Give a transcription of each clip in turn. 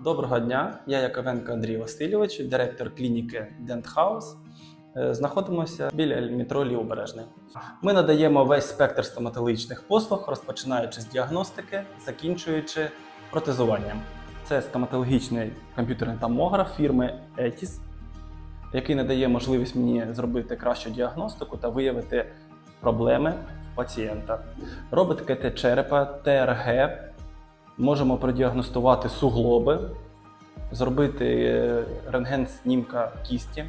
Доброго дня, я Яковенко Андрій Васильович, директор клініки Dent House. Е, Знаходимося біля метро Лівобережний. Ми надаємо весь спектр стоматологічних послуг, розпочинаючи з діагностики, закінчуючи протезуванням. Це стоматологічний комп'ютерний томограф фірми Etis, який надає можливість мені зробити кращу діагностику та виявити проблеми пацієнта. Робить КТ черепа, ТРГ, можемо продіагностувати суглоби, зробити е, рентген снімка кісті,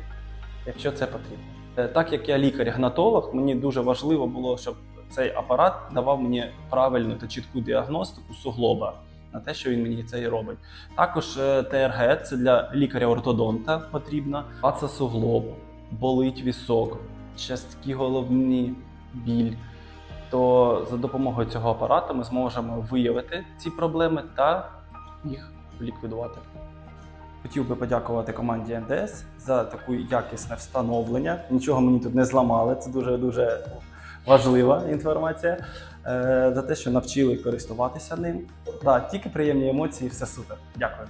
якщо це потрібно. Е, Так як я лікар-гнатолог, мені дуже важливо було, щоб цей апарат давав мені правильну та чітку діагностику суглоба на те, що він мені це і робить. Також е, ТРГ це для лікаря-ортодонта потрібно. А це суглоб, болить вісок, часткі головні біль. То за допомогою цього апарату ми зможемо виявити ці проблеми та їх ліквідувати. Хотів би подякувати команді НДС за таку якісне встановлення. Нічого мені тут не зламали. Це дуже дуже важлива інформація. Е, за те, що навчили користуватися ним. Да, тільки приємні емоції, все супер. Дякую.